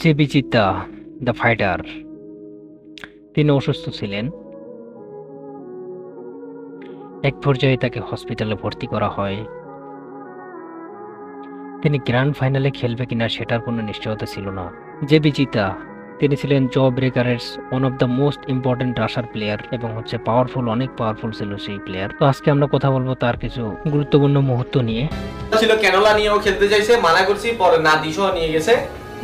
যে বিচিত্রা the fighter, তিনি অসুস্থ ছিলেন। এক পর্যায়ে তাকে হসপিটালে ভর্তি করা হয়। তিনি গ্র্যান্ড ফাইনালে খেলবে কিনা সেটার কোনো নিশ্চয়তা ছিল না। যে বিচিতা তিনি ছিলেন জ ব্রেকারের one of the most important rusher player এবং হচ্ছে পাওয়ারফুল অনেক পাওয়ারফুল ছিল সেই প্লেয়ার তো আজকে আমরা কথা বলব তার কিছু গুরুত্বপূর্ণ মুহূর্ত নিয়ে। ছিল ক্যানোলা নিয়েও খেলতে চাইছে মানা করছি পরে নাদিসও নিয়ে গেছে।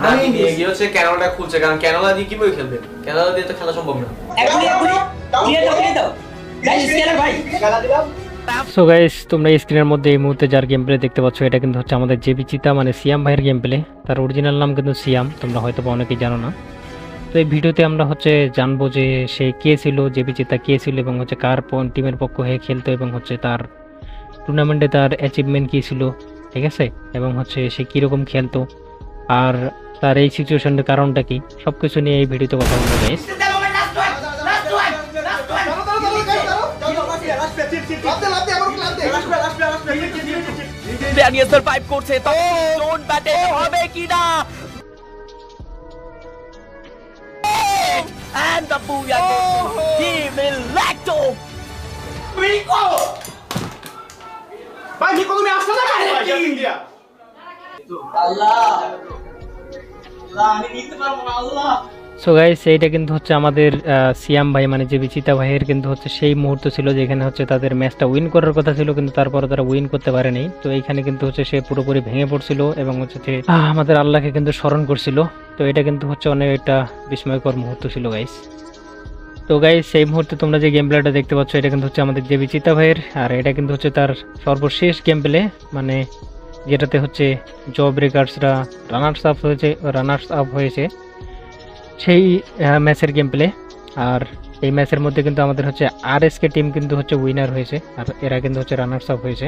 নাদি নিয়ে গিয়ে হচ্ছে ক্যানোলাটা খুলছে কারণ ক্যানোলা দিয়ে কীভাবে খেলবে? ক্যানোলা দিয়ে তো খেলা সম্ভব না। এখনই ক্লিয়ার দাও ক্লিয়ার দাও। গাইস স্কেলার ভাই। সো গাইস তোমরা স্ক্রিনের মধ্যে এই মুহূর্তে যার গেম প্লে দেখতে পাচ্ছ এটা কিন্তু হচ্ছে আমাদের জেবি চিতা মানে সিয়াম ভাইয়ের গেম প্লে তার অরিজিনাল নাম কিন্তু সিয়াম তোমরা হয়তো বা অনেকেই জানো না। তো এই ভিডিওতে আমরা হচ্ছে জানব যে সে কে ছিল জেবি চিতা কে ছিল এবং হচ্ছে কার টিমের পক্ষ হয়ে খেলতো এবং হচ্ছে তার টুর্নামেন্টে তার অ্যাচিভমেন্ট কী ছিল ঠিক আছে? এবং হচ্ছে সে কীরকম খেলতো। আর তার এই সিচুয়েশনের কারণটা কি? সব কিছু নিয়ে এই ভিডিওতে কথা বলব গাইস করছে তো জোন ব্যাটে হবে কি না And the booyah goes Team Electo! আল্লাহ আল্লাহ আমি নিতে পারব না আল্লাহ। সো গাইস এইটা কিন্তু হচ্ছে আমাদের সিয়াম ভাই মানে যে বিচিতা ভাইয়ের কিন্তু হচ্ছে সেই মুহূর্ত ছিল যেখানে হচ্ছে তাদের ম্যাচটা উইন করার কথা ছিল, কিন্তু তারপরে তারা উইন করতে পারেনি। তো এইখানে কিন্তু হচ্ছে সে পুরোপুরি ভেঙে পড়ছিল এবং হচ্ছে যে আমাদের আল্লাহকে কিন্তু স্মরণ করছিল। তো এটা কিন্তু হচ্ছে অনেক একটা বিস্ময়কর মুহূর্ত ছিল গাইস তো গাইস সেই মুহূর্তে তোমরা যে গেম প্লেটা দেখতে পাচ্ছ, এটা কিন্তু হচ্ছে আমাদের যে বিচিতা ভাইয়ের। আর এটা কিন্তু হচ্ছে তার সর্বশেষ গেম প্লে মানে যেটাতে হচ্ছে জব ব্রেকার্সরা রানার্স আপ হয়েছে রানার্স আপ হয়েছে সেই ম্যাচের গেম প্লে আর এই ম্যাচের মধ্যে কিন্তু আমাদের হচ্ছে আর এস কে টিম কিন্তু হচ্ছে উইনার হয়েছে। আর এরা কিন্তু হচ্ছে রানার্স আপ হয়েছে।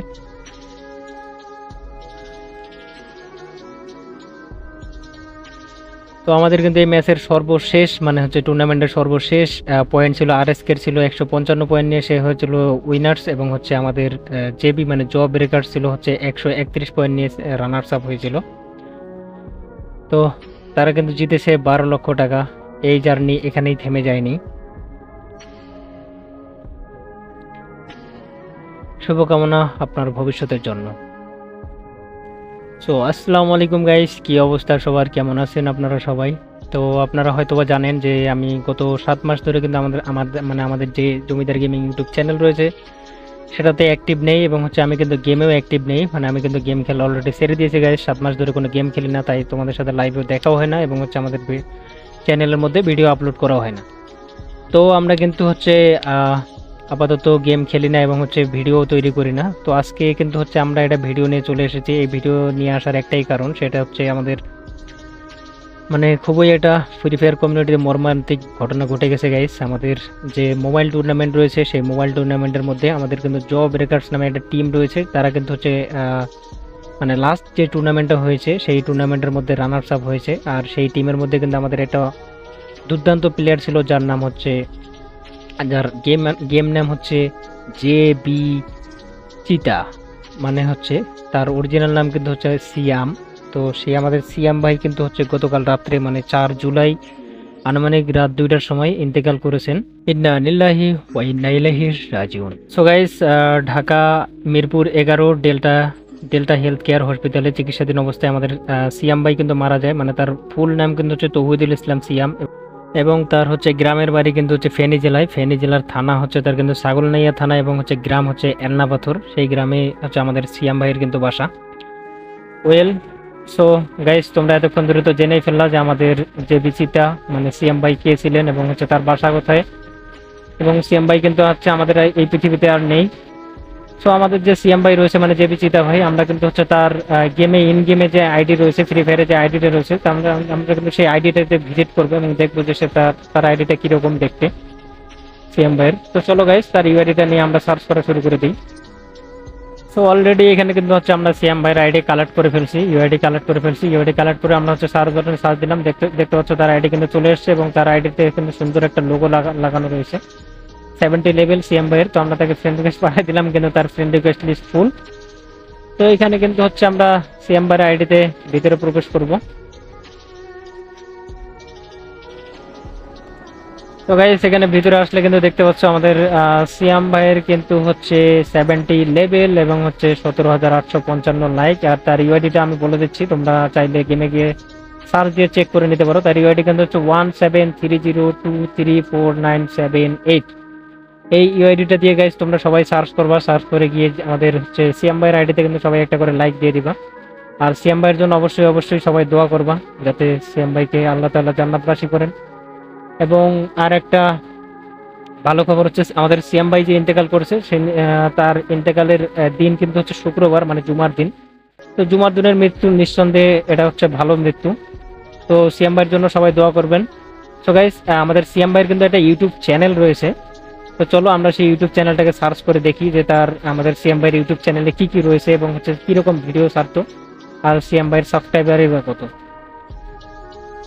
তো আমাদের কিন্তু এই ম্যাচের সর্বশেষ মানে হচ্ছে টুর্নামেন্টের সর্বশেষ পয়েন্ট ছিল আর এস ছিল একশো পঞ্চান্ন পয়েন্ট নিয়ে, সে হয়েছিল উইনার্স এবং হচ্ছে আমাদের জেবি মানে জব ব্রেকার্স ছিল হচ্ছে একশো একত্রিশ পয়েন্ট নিয়ে রানার্স আপ হয়েছিল। তো তারা কিন্তু জিতেছে বারো লক্ষ টাকা। এই জার্নি এখানেই থেমে যায়নি। শুভকামনা আপনার ভবিষ্যতের জন্য। সো আসসালামু আলাইকুম গাইস কি অবস্থা? সবার কেমন আছেন আপনারা সবাই? তো আপনারা হয়তোবা জানেন যে আমি গত সাত মাস ধরে কিন্তু আমাদের আমাদের মানে আমাদের যে জমিদার গেমিং ইউটিউব চ্যানেল রয়েছে, সেটাতে অ্যাক্টিভ নেই এবং হচ্ছে আমি কিন্তু গেমেও অ্যাক্টিভ নেই। মানে আমি কিন্তু গেম খেলা অলরেডি ছেড়ে দিয়েছি গাইস সাত মাস ধরে কোনো গেম খেলি না, তাই তোমাদের সাথে লাইভেও দেখাও হয় না এবং হচ্ছে আমাদের চ্যানেলের মধ্যে ভিডিও আপলোড করা হয় না। তো আমরা কিন্তু হচ্ছে আপাতত গেম খেলি না এবং হচ্ছে ভিডিও তৈরি করি না। তো আজকে কিন্তু হচ্ছে আমরা এটা ভিডিও নিয়ে চলে এসেছি। এই ভিডিও নিয়ে আসার একটাই কারণ, সেটা হচ্ছে আমাদের মানে খুবই একটা ফ্রি ফায়ার কমিউনিটির মর্মান্তিক ঘটনা ঘটে গেছে গাইস আমাদের যে মোবাইল টুর্নামেন্ট রয়েছে, সেই মোবাইল টুর্নামেন্টের মধ্যে আমাদের কিন্তু জব রেকার্স নামে একটা টিম রয়েছে। তারা কিন্তু হচ্ছে মানে লাস্ট যে টুর্নামেন্টটা হয়েছে, সেই টুর্নামেন্টের মধ্যে রানার্স আপ হয়েছে। আর সেই টিমের মধ্যে কিন্তু আমাদের একটা দুর্দান্ত প্লেয়ার ছিল, যার নাম হচ্ছে যার গেম গেম নাম হচ্ছে জে বি চিতা। মানে হচ্ছে তার অরিজিনাল নাম কিন্তু হচ্ছে সিয়াম। তো সে আমাদের সিয়াম ভাই কিন্তু হচ্ছে গতকাল রাত্রে মানে চার জুলাই আনুমানিক রাত দুইটার সময় ইন্তেকাল করেছেন। ইন্না নিল্লাহি ওয়া রাজিউন। সো গাইস ঢাকা, মিরপুর এগারো ডেল্টা ডেল্টা হেলথ কেয়ার হসপিটালে চিকিৎসাধীন অবস্থায় আমাদের সিয়াম ভাই কিন্তু মারা যায়। মানে তার ফুল নাম কিন্তু হচ্ছে তৌহিদুল ইসলাম সিয়াম। এবং তার হচ্ছে গ্রামের বাড়ি কিন্তু হচ্ছে ফেনী জেলায়। ফেনী জেলার থানা হচ্ছে তার কিন্তু ছাগলনাইয়া থানা এবং হচ্ছে গ্রাম হচ্ছে এন্নাপাথর। সেই গ্রামে হচ্ছে আমাদের সিয়াম ভাইয়ের কিন্তু বাসা। ওয়েল সো গাইস তোমরা এতক্ষণ ধরে তো জেনেই ফেললা যে আমাদের যে বিচিতা মানে সিএম ভাই কে ছিলেন এবং হচ্ছে তার বাসা কোথায়। এবং সিএম ভাই কিন্তু হচ্ছে আমাদের এই পৃথিবীতে আর নেই। সো আমাদের যে সিএম ভাই রয়েছে মানে যে চিতা ভাই আমরা কিন্তু হচ্ছে তার গেমে ইন গেমে যে আইডি রয়েছে ফ্রি ফায়ারে যে আইডিটা রয়েছে তা আমরা আমরা কিন্তু সেই আইডিটাতে ভিজিট করব এবং দেখব যে সে তার তার আইডিটা কীরকম দেখতে সিএম ভাইয়ের তো চলো গাইস তার ইউআইডিটা নিয়ে আমরা সার্চ করা শুরু করে দিই সো অলরেডি এখানে কিন্তু হচ্ছে আমরা সিএম ভাইয়ের আইডি কালেক্ট করে ফেলছি ইউআইডি কালেক্ট করে ফেলছি ইউআইডি কালেক্ট করে আমরা হচ্ছে সার্চ বাটনে সার্চ দিলাম দেখতে দেখতে পাচ্ছ তার আইডি কিন্তু চলে এসেছে এবং তার আইডিতে কিন্তু সুন্দর একটা লোগো লাগানো রয়েছে সেভেন্টি লেভেল সিএম ভাইয়ের, তো আমরা তাকে ফ্রেন্ড রিকোয়েস্ট পাঠিয়ে দিলাম, কিন্তু তার ফ্রেন্ড রিকোয়েস্ট লিস্ট ফুল তো এখানে কিন্তু হচ্ছে আমরা সিএম ভাইয়ের আইডিতে ভিতরে প্রবেশ করব। তো গাইস সেখানে ভিতরে আসলে কিন্তু দেখতে পাচ্ছ আমাদের সিয়াম ভাইয়ের কিন্তু হচ্ছে সেভেন্টি লেভেল এবং হচ্ছে সতেরো হাজার আটশো পঞ্চান্ন লাইক আর তার ইউআইডিটা আমি বলে দিচ্ছি, তোমরা চাইলে গেমে গিয়ে সার্চ দিয়ে চেক করে নিতে পারো। তার ইউআইডি কিন্তু হচ্ছে one seven three zero two three four nine seven eight এই ইউআইডিটা দিয়ে গাইস তোমরা সবাই সার্চ করবা সার্চ করে গিয়ে আমাদের হচ্ছে সিয়াম ভাইয়ের আইডিতে কিন্তু সবাই একটা করে লাইক দিয়ে দিবা। আর সিয়াম ভাইয়ের জন্য অবশ্যই অবশ্যই সবাই দোয়া করবা, যাতে সিএম ভাইকে আল্লাহ তাআলা জান্নাতবাসী করেন। এবং আর একটা ভালো খবর হচ্ছে, আমাদের সিয়াম ভাই যে ইন্তেকাল করেছে, সে তার ইন্তেকালের দিন কিন্তু হচ্ছে শুক্রবার মানে জুমার দিন। তো জুমার দিনের মৃত্যু নিঃসন্দেহে এটা হচ্ছে ভালো মৃত্যু। তো সিয়াম ভাইয়ের জন্য সবাই দোয়া করবেন। সো গাইস আমাদের সিএম ভাইয়ের কিন্তু একটা ইউটিউব চ্যানেল রয়েছে। তো চলো আমরা সেই ইউটিউব চ্যানেলটাকে সার্চ করে দেখি যে তার, আমাদের সিএম ভাইয়ের ইউটিউব চ্যানেলে কি কি রয়েছে এবং হচ্ছে কীরকম ভিডিও ছাড়তো আর সিএম ভাইয়ের সাবস্ক্রাইবারই বা কত।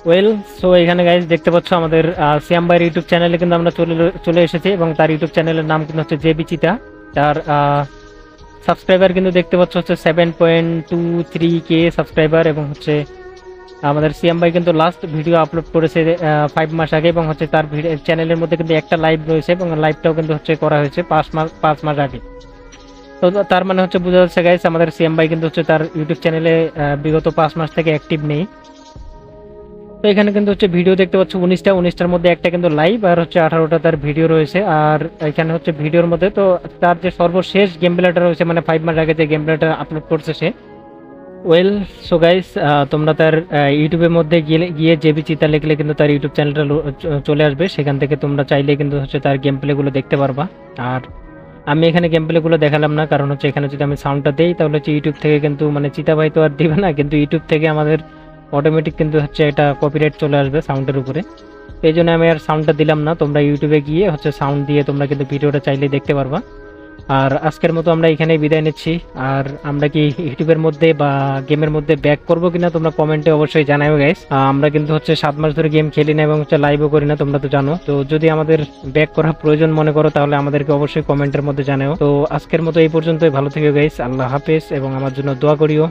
ওয়েল সো এখানে গাইজ দেখতে পাচ্ছ আমাদের সিয়াম ভাইয়ের ইউটিউব চ্যানেলে কিন্তু আমরা চলে চলে এসেছি এবং তার ইউটিউব চ্যানেলের নাম কিন্তু হচ্ছে জে বিচিতা তার সাবস্ক্রাইবার কিন্তু দেখতে পাচ্ছ হচ্ছে seven point two three K subscriber এবং হচ্ছে আমাদের সিএম ভাই কিন্তু লাস্ট ভিডিও আপলোড করেছে ফাইভ মাস আগে এবং হচ্ছে তার চ্যানেলের মধ্যে কিন্তু একটা লাইভ রয়েছে এবং লাইভটাও কিন্তু হচ্ছে করা হয়েছে পাঁচ মাস পাঁচ মাস আগে। তো তার মানে হচ্ছে বোঝা যাচ্ছে গাইস আমাদের সিএম ভাই কিন্তু হচ্ছে তার ইউটিউব চ্যানেলে বিগত পাঁচ মাস থেকে অ্যাক্টিভ নেই। তো এখানে কিন্তু হচ্ছে ভিডিও দেখতে পাচ্ছ উনিশটা, উনিশটার মধ্যে একটা কিন্তু লাইভ আর হচ্ছে আঠারোটা তার ভিডিও রয়েছে। আর এখানে হচ্ছে ভিডিওর মধ্যে তো তার যে সর্বশেষ গেম প্লেটা রয়েছে মানে ফাইভ মাস আগে যে গেম প্লেটা আপলোড করছে সে ওয়েল সো গাইস তোমরা তার ইউটিউবের মধ্যে গিয়ে গিয়ে জেবি চিতা লিখলে কিন্তু তার ইউটিউব চ্যানেলটা চলে আসবে। সেখান থেকে তোমরা চাইলে কিন্তু হচ্ছে তার গেম প্লেগুলো দেখতে পারবা। আর আমি এখানে গেম প্লেগুলো দেখালাম না, কারণ হচ্ছে এখানে যদি আমি সাউন্ডটা দিই, তাহলে হচ্ছে ইউটিউব থেকে কিন্তু মানে চিতা ভাই তো আর দিবে না, কিন্তু ইউটিউব থেকে আমাদের অটোমেটিক কিন্তু হচ্ছে এটা কপিরাইট চলে আসবে সাউন্ডের উপরে। এই জন্য আমি আর সাউন্ডটা দিলাম না, তোমরা ইউটিউবে গিয়ে হচ্ছে সাউন্ড দিয়ে তোমরা কিন্তু ভিডিওটা চাইলে দেখতে পারবা। আর আজকের মতো আমরা এখানেই বিদায় নিচ্ছি। আর আমরা কি ইউটিউবের মধ্যে বা গেমের মধ্যে ব্যাক করব কিনা তোমরা কমেন্টে অবশ্যই জানাইও গাইস আমরা কিন্তু হচ্ছে সাত মাস ধরে গেম খেলি না এবং হচ্ছে লাইভও করি না, তোমরা তো জানো। তো যদি আমাদের ব্যাক করা প্রয়োজন মনে করো, তাহলে আমাদেরকে অবশ্যই কমেন্টের মধ্যে জানাও তো আজকের মতো এই পর্যন্তই। ভালো থেকো গাইস আল্লাহ হাফেজ এবং আমার জন্য দোয়া করিও।